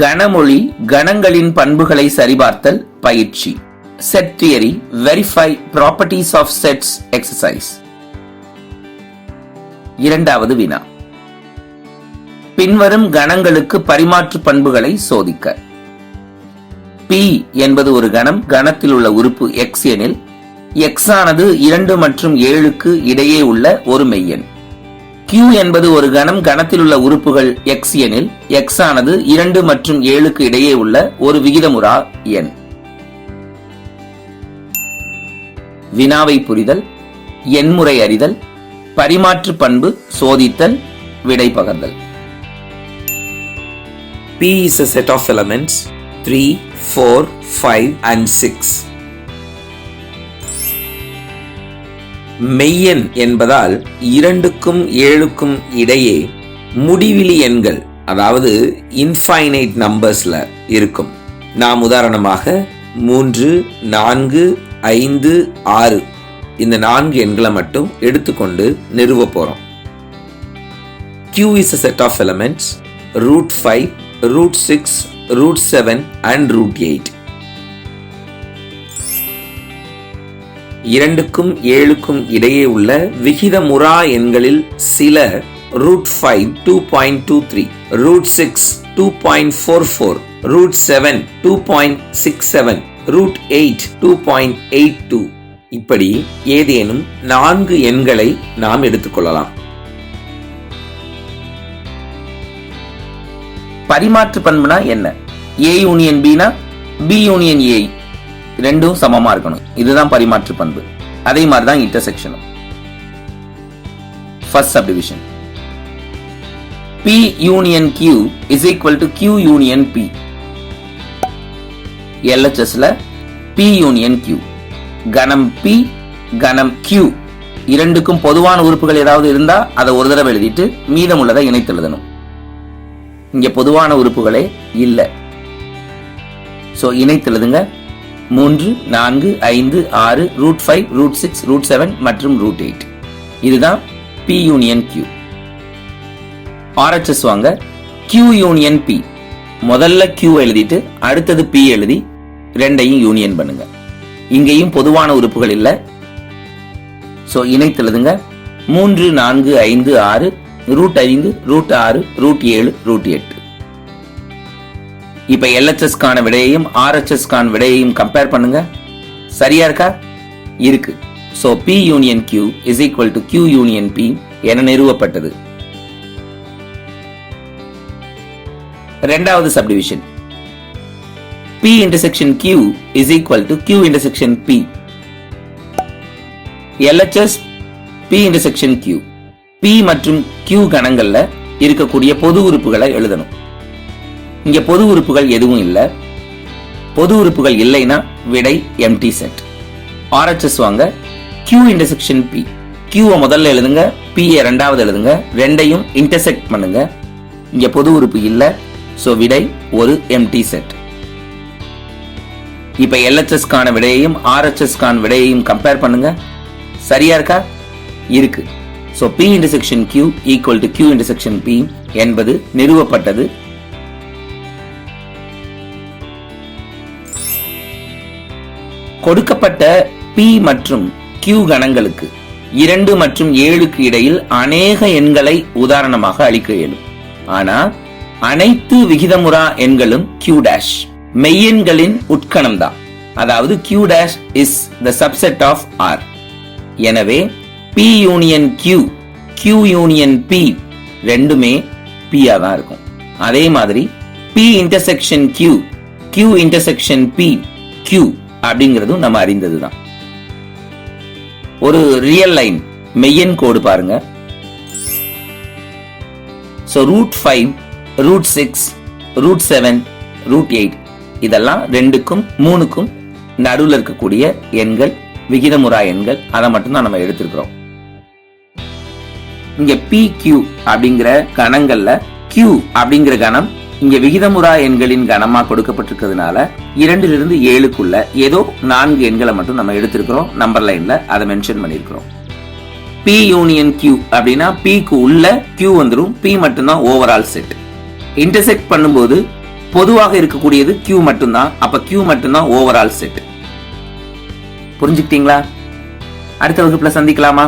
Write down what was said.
கனமொழி கணங்களின் பண்புகளை சரிபார்த்தல் பயிற்சி. Set theory verify properties of sets exercise இரண்டாவது வினா. பின்வரும் கணங்களுக்கு பரிமாற்று பண்புகளை சோதிக்க. பி என்பது ஒரு கணம் கணத்தில் உள்ள உறுப்பு எக்ஸ் எனில் எக்ஸ் ஆனது இரண்டு மற்றும் ஏழுக்கு இடையே உள்ள ஒரு மெய்யெண் கியூ என்பது ஒரு கணம் கணத்தில் உள்ள உறுப்புகள் எக்ஸ் எனில் எக்ஸ் ஆனது இரண்டு மற்றும் ஏழுக்கு இடையே உள்ள ஒரு விகிதமுறா எண் வினாவை புரிதல் எண்முறை அறிதல் பரிமாற்று பண்பு சோதித்தல் விடை பகர்தல் P is a set of elements 3, 4, 5 and 6. மெய்யெண் என்பதால் இரண்டுக்கும் ஏழுக்கும் இடையே முடிவிலி எண்கள் அதாவது இன்ஃபைனைட் நம்பர்ஸ்ல இருக்கும். நாம் உதாரணமாக மூன்று நான்கு ஐந்து ஆறு இந்த நான்கு எண்களை மட்டும் எடுத்துக்கொண்டு நிறுவ போறோம். Q is a set of elements root five root six root seven and root eight இரண்டுக்கும் ஏழுக்கும் இடையே உள்ள விகிதமுறா எண்களில் சில root five two point two three root six two point four four root seven two point six seven root eight two point eight two இப்படி ஏதேனும் நான்கு எண்களை நாம் எடுத்துக்கொள்ளலாம். பரிமாற்று பண்புனா என்ன? ஏ யூனியன் பினா பி யூனியன் ஏ ரெண்டும் சமமா இருக்கணும். இதுதான் பரிமாற்று பண்பு. அதே மாதிரி தான் இன்டர்செக்ஷனும் first subdivision B union Q is equal to Q union B LHSல B union Q கணம் பி கணம் கியூ இரண்டுக்கும் பொதுவான உறுப்புகள் ஏதாவது இருந்தா அதை ஒரு தடவை எழுதிட்டு மீதமுள்ளதை இணைத்து எழுதணும். இங்க பொதுவான உறுப்புகளே இல்ல. ஸோ இணைத்து எழுதுங்க. மூன்று நான்கு ஐந்து ஆறு root five root six root seven மற்றும் ரூட் எயிட். இதுதான் பி யூனியன் கியூ ஆர்ஹெச்எஸ் வாங்க. கியூ யூனியன் பி முதல்ல கியூ எழுதிட்டு அடுத்தது பி எழுதி ரெண்டையும் யூனியன் பண்ணுங்க. இங்கேயும் பொதுவான உறுப்புகள் இல்லை. சோ இணைத்தெழுதுங்க மூன்று நான்கு ஐந்து ஆறு ரூட் ஐந்து ரூட் ஆறு ரூட் ஏழு ரூட் எட்டு. இப்ப எல்எச்எஸ்கான விடையையும் ஆர்ஹெச்எஸ்கான விடையையும் கம்பேர் பண்ணுங்க. சரியா இருக்கா? இருக்கு. So B union Q is equal to Q union B என நிறுவப்பட்டது. ரெண்டாவது subdivision B intersection Q is equal to Q intersection B LHS B intersection Q B மற்றும் கியூ கணங்கள்ல இருக்கக்கூடிய பொது உறுப்புகளை எழுதணும். இங்க பொது உறுப்புகள் எதுவும் இல்லை. பொது உறுப்புகள் இல்லைன்னா விடை எம்டி செட் ஆர்ஹெச்எஸ் வாங்க. கியூ இன்டர்செக்ஷன் பி கியூவை முதல்ல எழுதுங்க பிஏ ரெண்டாவது எழுதுங்க ரெண்டையும் இன்டர்செக்ட் பண்ணுங்க. இங்க பொது உறுப்பு இல்லை ஸோ விடை ஒரு எம்டி செட் இப்போ எல்ஹெச்எஸ்கான விடையையும் ஆர்ஹெச்எஸ்கான விடையையும் கம்பேர் பண்ணுங்க. சரியா இருக்கா? இருக்கு. So B intersection Q equal to Q intersection B என்பது நிறுவப்பட்டது. கொடுக்கப்பட்ட பி மற்றும் கியூ கணங்களுக்கு இரண்டு மற்றும் ஏழுக்கு இடையில் அநேக எண்களை உதாரணமாக அளிக்க இயலும். ஆனா அனைத்து விகிதமுறா எண்களும் கியூ டேஷ் மெய்யெண்களின் உட்கணம் தான் அதாவது Q dash is the subset of R எனவே B union Q Q union B ரெண்டுமே பியா தான் இருக்கும். அதே மாதிரி B intersection Q Q intersection B Q அப்படிங்கிறதும் நம்ம அறிந்ததுதான். ஒரு ரியல் லைன் மெய்யன் கோடு பாருங்க. So root five root six root seven root eight இதெல்லாம் ரெண்டுக்கும் மூணுக்கும் நடுவில் இருக்கக்கூடிய எண்கள் விகிதமுறா எண்கள் அதை மட்டும்தான் நம்ம எடுத்திருக்கிறோம். இங்க பி கியூ அப்படிங்கிற கணங்கள்ல கியூ அப்படிங்கிற கணம் இங்க விகிதமுறா எண்களின் கனமா கொடுக்கப்பட்டிருக்கிறதுனால இரண்டிலிருந்து ஏழுக்குள்ள ஏதோ நான்கு எண்களை மட்டும் நம்ம எடுத்திருக்கிறோம். நம்பர் லைன்ல அதை மென்ஷன் பண்ணியிருக்கிறோம். பி யூனியன் கியூ அப்படின்னா பிக்கு உள்ள கியூ வந்துடும் பி மட்டும்தான் ஓவரால் செட் இன்டர்செக்ட் பண்ணும்போது பொதுவாக இருக்கக்கூடியது கியூ மட்டும்தான். அப்ப கியூ மட்டும்தான் ஓவரால் செட் புரிஞ்சுக்கிட்டீங்களா? அடுத்த வகுப்புல சந்திக்கலாமா?